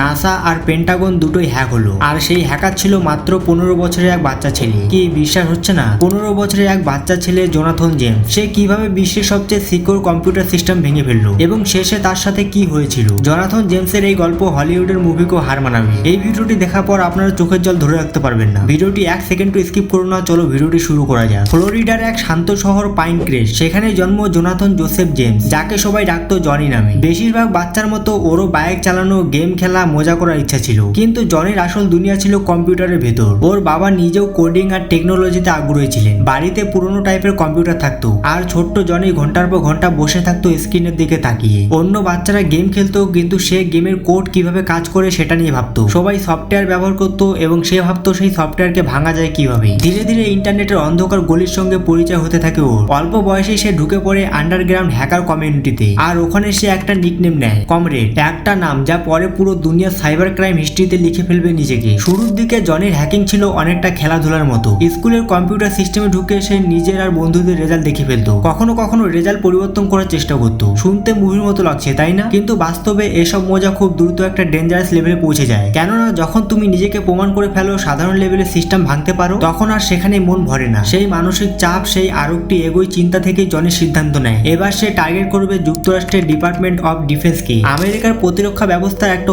NASA আর Pentagon দুটোই hack হলো। আর সেই হ্যাকার ছিল মাত্র পনেরো বছরের এক বাচ্চা ছেলে। কি বিশ্বাস হচ্ছে না? পনেরো বছরের এক বাচ্চা ছেলে জোনাথন জেমস। সে কীভাবে বিশ্বের সবচেয়ে সিকিউর কম্পিউটার সিস্টেম ভেঙে ফেলল? এবং শেষে তার সাথে কি হয়েছিল? জোনাথন জেমসের এই গল্প হলিউডের মুভিকেও হার মানাবে। এই ভিডিওটি দেখার পর আপনারা চোখের জল ধরে রাখতে পারবেন না। ভিডিওটি এক সেকেন্ড স্কিপ করুন না। চলো ভিডিওটি শুরু করা যাক। ফ্লোরিডার এক শান্ত শহর পাইন ক্রেস্ট সেখানে জন্ম জোনাথন জোসেফ জেমস, যাকে সবাই ডাকতো জনি নামে। বেশিরভাগ বাচ্চার মতো ওরও বাইক চালানো, গেম খেলা মজা করার ইচ্ছা ছিল। কিন্তু জনের আসল দুনিয়া ছিল কম্পিউটারের ভেতর। ওর বাবা নিজেও কোডিং আর টেকনোলজিতে আগ্রহী ছিলেন। বাড়িতে পুরনো টাইপের কম্পিউটার থাকতো। আর ছোট্ট জনি ঘণ্টার পর ঘণ্টা বসে থাকতো স্ক্রিনের দিকে তাকিয়ে। অন্য বাচ্চারা গেম খেলতো, কিন্তু সে গেমের কোড কীভাবে কাজ করে সেটা নিয়ে ভাবতো। সবাই সফটওয়্যার ব্যবহার করতো এবং সে ভাবতো সেই সফটওয়্যারকে ভাঙা যায় কীভাবে। ধীরে ধীরে ইন্টারনেটের অন্ধকার গলির সঙ্গে পরিচয় হতে থাকে ওর। অল্প বয়সে সে ঢুকে পড়ে আন্ডারগ্রাউন্ড হ্যাকার কমিউনিটিতে আর ওখানে সে একটা নিকনেম নেয় কমরেড একটা নাম যা পরে পুরো দুনিয়ার সাইবার ক্রাইম হিস্ট্রিতে লিখে ফেলবে নিজেকে। শুরুর দিকে জনির হ্যাকিং ছিল অনেকটা খেলাধুলার মতো। স্কুলের কম্পিউটার সিস্টেমে ঢুকে সে নিজের আর বন্ধুদের রেজাল্ট দেখে ফেলতো। কখনো কখনো রেজাল্ট পরিবর্তন করার চেষ্টা করতো। শুনতে মুভির মতো লাগছে, তাই না? কিন্তু বাস্তবে এসব মজা খুব দ্রুত একটা ডেঞ্জারাস লেভেলে পৌঁছে যায়। কেননা যখন তুমি নিজেকে প্রমাণ করে ফেলো, সাধারণ লেভেলের সিস্টেম ভাঙতে পারো, তখন আর সেখানে মন ভরে না। সেই মানসিক চাপ, সেই আরেকটি এগোই চিন্তা থেকে জনের সিদ্ধান্ত নেয়। এবার সে টার্গেট করবে যুক্তরাষ্ট্রের ডিপার্টমেন্ট অফ ডিফেন্সকে আমেরিকার প্রতিরক্ষা ব্যবস্থার একটা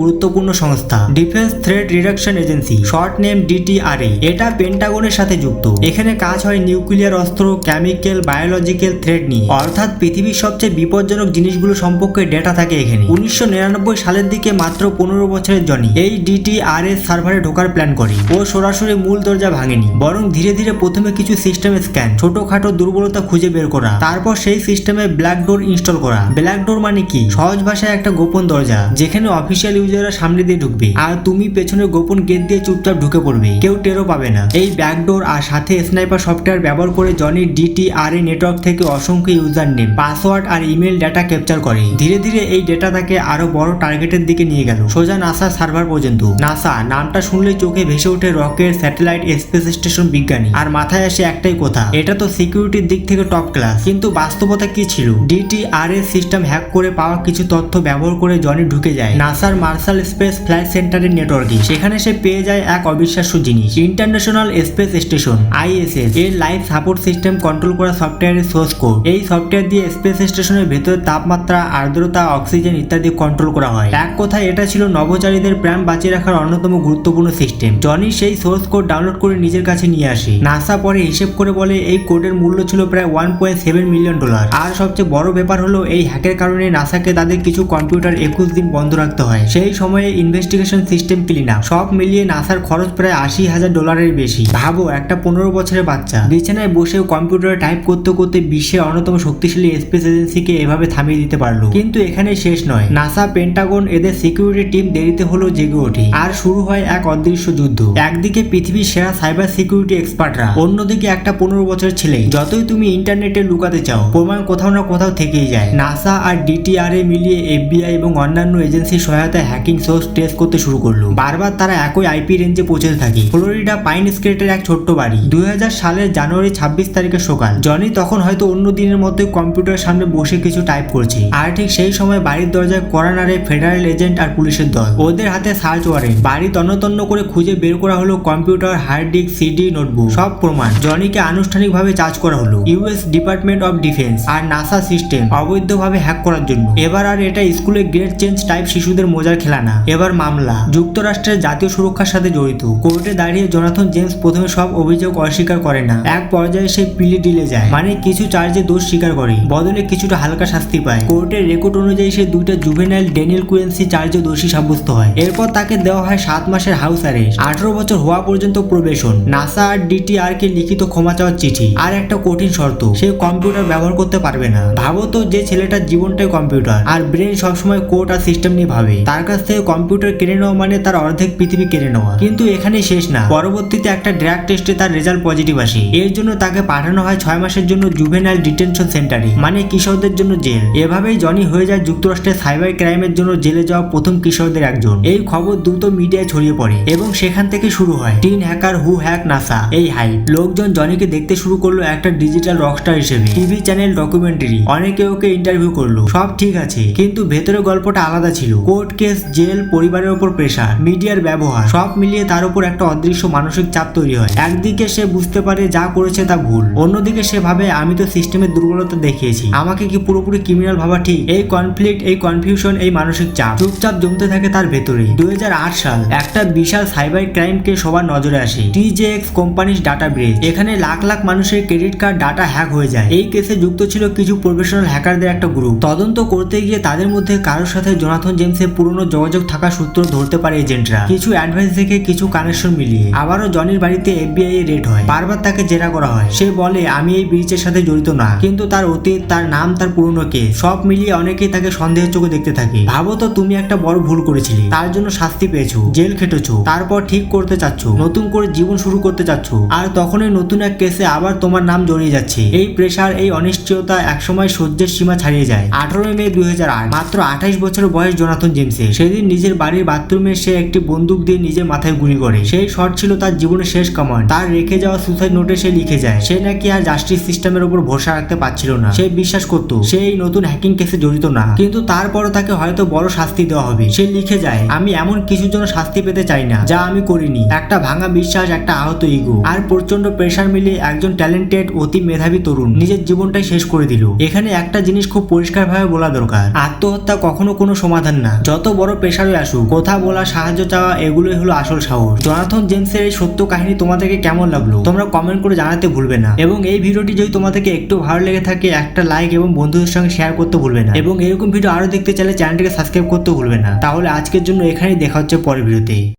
গুরুত্বপূর্ণ সংস্থা। Defence threat reduction agency short name DTRA এটা পেন্টাগনের সাথে যুক্ত। এখানে কাজ হয় নিউক্লিয়ার অস্ত্র কেমিক্যাল বায়োলজিক্যাল থ্রেড নিয়ে। অর্থাৎ পৃথিবীর সবচেয়ে বিপজ্জনক জিনিসগুলো সম্পর্কে ডেটা থাকে এখানে। উনিশশো নিরানব্বই সালের দিকে মাত্র পনেরো বছরের জন্য এই ডিটিআরএস সার্ভারে ঢোকার প্ল্যান করে ও সরাসরি মূল দরজা ভাঙেনি। বরং ধীরে ধীরে প্রথমে কিছু সিস্টেম স্ক্যান ছোটখাটো দুর্বলতা খুঁজে বের করা, তারপর সেই সিস্টেমে ব্ল্যাক ডোর ইনস্টল করা। ব্ল্যাক ডোর মানে কি? সহজ ভাষায় একটা গোপন দরজা, যেখানে অফিসিয়াল ইউজাররা সামনে দিয়ে ঢুকবে। আর তুমি পেছনে গোপন গেট দিয়ে চুপচাপ ঢুকে পড়বে। কেউ টেরও পাবে না। এই ব্যাকডোর আর সাথে স্নাইপার সফটওয়্যার ব্যবহার করে জনি ডিটিআরএ নেটওয়ার্ক থেকে অসংখ্য ইউজার নেম পাসওয়ার্ড আর ইমেল ডেটা ক্যাপচার করে। ধীরে ধীরে এই ডেটা তাকে আরও বড় টার্গেটের দিকে নিয়ে গেল। সোজা নাসা সার্ভার পর্যন্ত। নাসা নামটা শুনলে চোখে ভেসে ওঠে রকেট স্যাটেলাইট স্পেস স্টেশন বিজ্ঞানী। আর মাথায় আসে একটাই কথা, এটা তো সিকিউরিটির দিক থেকে টপ ক্লাস কিন্তু বাস্তবতা কি ছিল? ডিটিআরএস সিস্টেম হ্যাক করে পাওয়া কিছু তথ্য ব্যবহার করে জনি ঢুকে যায়। নাসার মার্শাল স্পেস ফ্লাইট সেন্টারের নেটওয়ার্কে সেখানে সে পেয়ে যায় এক অবিশ্বাস্য জিনিস। ইন্টারন্যাশনাল স্পেস স্টেশন আইএসএস এর লাইফ সাপোর্ট সিস্টেম কন্ট্রোল করা সফটওয়্যারের সোর্স কোড এই সফটওয়্যার দিয়ে স্পেস স্টেশনের ভেতরে তাপমাত্রা, আর্দ্রতা অক্সিজেন ইত্যাদি কন্ট্রোল করা হয়। এক কথায় এটা ছিল নভোচারীদের প্রাণ বাঁচিয়ে রাখার অন্যতম গুরুত্বপূর্ণ সিস্টেম জনি সেই সোর্স কোড ডাউনলোড করে নিজের কাছে নিয়ে আসে। নাসা পরে হিসেব করে বলে এই কোডের মূল্য ছিল প্রায় one point seven million dollar আর সবচেয়ে বড় ব্যাপার হলো এই হ্যাকের কারণে নাসাকে তাদের কিছু কম্পিউটার একুশ দিন বন্ধ রাখতে হয়। সেই সময়ে ইনভেস্টিগেশন সিস্টেম আপ সব মিলিয়ে নাসার খরচ প্রায় আশি হাজার ডলারের বেশি। ভাবো, একটা পনেরো বছরের বাচ্চা। বিছানায় বসে কম্পিউটারে টাইপ করতে করতে বিশ্বের অন্যতম শক্তিশালী স্পেস এজেন্সিকে এভাবে থামিয়ে দিতে পারল। কিন্তু এখানে শেষ নয়। নাসা পেন্টাগন এদের সিকিউরিটি টিম দেরিতে হলেও জেগে ওঠে। আর শুরু হয় এক অদৃশ্য যুদ্ধ। একদিকে পৃথিবীর সেরা সাইবার সিকিউরিটি এক্সপার্টরা অন্যদিকে একটা পনেরো বছরের ছেলে। যতই তুমি ইন্টারনেটে লুকাতে চাও, প্রমাণ কোথাও না কোথাও থেকেই যায়। নাসা আর ডিটিআরএ মিলিয়ে এফবিআই এবং অন্যান্য এজেন্সির সহায়তায় হ্যাকিং সোর্স টেস্ট করতে শুরু করল। বারবার তারা একই আইপি রেঞ্জে পৌঁছতে থাকে। ফ্লোরিডা পাইন স্ক্রেটের এক ছোট্ট বাড়ি। দুই হাজার সালের জানুয়ারি ছাব্বিশ তারিখের সকাল, জনি তখন হয়তো অন্য দিনের মতোই কম্পিউটারের সামনে বসে কিছু টাইপ করছে। আর ঠিক সেই সময় বাড়ির দরজায় করানারে ফেডারেল এজেন্ট আর পুলিশের দল। ওদের হাতে সার্চ ওয়ারেন্ট বাড়ি তন্নতন্ন করে খুঁজে বের করা হলো computer hard disk CD notebook সব প্রমাণ। জনিকে আনুষ্ঠানিকভাবে চার্জ করা হলো। ইউএস ডিপার্টমেন্ট অফ ডিফেন্স আর নাসা সিস্টেম অবৈধভাবে হ্যাক করার জন্য। এবার আর এটা স্কুলে গ্রেড চেঞ্জ টাইপ শিশুদের মজার খেলা না এবার মামলা। যুক্তরাষ্ট্রের জাতীয় সুরক্ষার সাথে জড়িত। কোর্টে দাঁড়িয়ে জোনাথন জেমস প্রথমে সব অভিযোগ অস্বীকার করে না। এক পর্যায়ে সে পিলি ডিলে যায়। মানে কিছু চার্জে দোষ স্বীকার করে। বদলে কিছুটা হালকা শাস্তি পায়। কোর্টের রেকর্ড অনুযায়ী সে দুইটা জুভেনাইল ডেনিয়েল কুয়েন্সি চার্জে দোষী সাব্যস্ত হয়। এরপর তাকে দেওয়া হয় সাত মাসের হাউস অ্যারেস্ট। আঠারো বছর হওয়া পর্যন্ত প্রবেশন। নাসা আর ডিটিআর কে লিখিত ক্ষমা চাওয়ার চিঠি। আর একটা কঠিন শর্ত, সে কম্পিউটার ব্যবহার করতে পারবে না। ভাবো তো যে ছেলেটার জীবনটাই কম্পিউটার। আর ব্রেন সবসময় কোড আর সিস্টেম নিয়ে ভাবে। তার কাছ থেকে কম্পিউটার কেড়ে নেওয়া মানে তার অর্ধেক পৃথিবী কেড়ে নেওয়া। কিন্তু এখানে শেষ না। পরবর্তীতে একটা ড্রাগ টেস্টে তার রেজাল্ট পজিটিভ আসে। এর জন্য তাকে পাঠানো হয় ছয় মাসের জন্য জুভেনাইল ডিটেনশন সেন্টারে মানে কিশোরদের জন্য জেল। এভাবেই জনি হয়ে যায় যুক্তরাষ্ট্রের সাইবার ক্রাইমের জন্য জেলে যাওয়া প্রথম কিশোরদের একজন। এই খবর দ্রুত মিডিয়ায় ছড়িয়ে পড়ে এবং সেখান থেকে শুরু হয় teen hacker who hack NASA. এই হাইপ লোকজন জনিকে দেখতে শুরু করল একটা ডিজিটাল রকস্টার হিসেবে। টিভি চ্যানেল ডকুমেন্টারি অনেকে ওকে ইন্টারভিউ করল। সব ঠিক আছে, কিন্তু ভেতরে গল্পটা আলাদা ছিল। কোর্টকে কেস, জেল, পরিবারের উপর প্রেশার মিডিয়ার ব্যবহার, সব মিলিয়ে তার উপর একটা অদৃশ্য মানসিক চাপ তৈরি হয়। একদিকে সে বুঝতে পারে যা করেছে তা ভুল, অন্যদিকে সে ভাবে, আমি তো সিস্টেমের দুর্বলতা দেখিয়েছি, আমাকে কি পুরোপুরি ক্রিমিনাল ভাবা ঠিক? এই কনফ্লিক্ট এই কনফিউশন এই মানসিক চাপ চুপচাপ জমতে থাকে তার ভেতরে দুই হাজার আট সাল, একটা বিশাল সাইবার ক্রাইমকে সবার নজরে আসে টিজেএক্স কোম্পানির ডাটা ব্রেচ এখানে লাখ লাখ মানুষের ক্রেডিট কার্ড ডাটা হ্যাক হয়ে যায়। এই কেসে যুক্ত ছিল কিছু প্রফেশনাল হ্যাকারদের একটা গ্রুপ তদন্ত করতে গিয়ে তাদের মধ্যে কারোর সাথে জোনাথন জেমসের পুরনো যোগাযোগ থাকা সূত্র ধরতে পারে এজেন্টরা। কিছু অ্যাডভাইস দেখে কিছু কানেকশন মিলিয়ে। আবারও জনির বাড়িতে এফবিআই এর রেড হয়। বারবার তাকে জেরা করা হয়। সে বলে, আমি এই ব্রিচের সাথে জড়িত না। কিন্তু তার অতীত, তার নাম, তার পুরনো কেস সব মিলিয়ে অনেকেই তাকে সন্দেহের চোখে দেখতে থাকে। ভাবো তো, তুমি একটা বড় ভুল করেছিলে। তার জন্য শাস্তি পেয়েছ। জেল খেটেছো। তারপর ঠিক করতে চাচ্ছ। নতুন করে জীবন শুরু করতে চাচ্ছ। আর তখনই নতুন এক কেসে আবার তোমার নাম জড়িয়ে যাচ্ছে। এই প্রেশার এই অনিশ্চয়তা একসময় সহ্যের সীমা ছাড়িয়ে যায়। আঠারোই মে দুই হাজার আট। মাত্র আঠাইশ বছর বয়স জোনাথন জেমসের সেদিন নিজের বাড়ির বাথরুমে সে একটি বন্দুক দিয়ে নিজের মাথায় গুলি করে। সেই শট ছিল তার জীবনের শেষ কমান্ড। তার রেখে যাওয়া সুসাইড নোটে সে লিখে যায়, সে নাকি আর জাস্টিস সিস্টেমের উপর ভরসা রাখতে পারছিল না। সে বিশ্বাস করত, সে এই নতুন হ্যাকিং কেসে জড়িত না। কিন্তু তারপরও তাকে হয়তো বড় শাস্তি দেওয়া হবে। সে লিখে যায়, আমি এমন কিছুর জন্য শাস্তি পেতে চাই না, যা আমি করিনি। একটা ভাঙা বিশ্বাস, একটা আহত ইগো আর প্রচণ্ড প্রেশার মিলিয়ে একজন ট্যালেন্টেড অতি মেধাবী তরুণ নিজের জীবনটাই শেষ করে দিল। এখানে একটা জিনিস খুব পরিষ্কারভাবে বলা দরকার, আত্মহত্যা কখনো কোনো সমাধান না। যত বড় প্রেশারই আসুক, কথা বলা, সাহায্য চাওয়া, এগুলোই হলো আসল সাহস। জনাথন জেমসের এই সত্য কাহিনী তোমাদেরকে কেমন লাগল? তোমরা কমেন্ট করে জানাতে ভুলবে না। এবং এই ভিডিওটি যদি তোমাদেরকে একটু ভালো লেগে থাকে, একটা লাইক এবং বন্ধুদের সঙ্গে শেয়ার করতে ভুলবে না। এবং এরকম ভিডিও আরও দেখতে চাইলে চ্যানেলটিকে সাবস্ক্রাইব করতে ভুলবে না। তাহলে আজকের জন্য এখানেই দেখা হচ্ছে পরের ভিডিওতে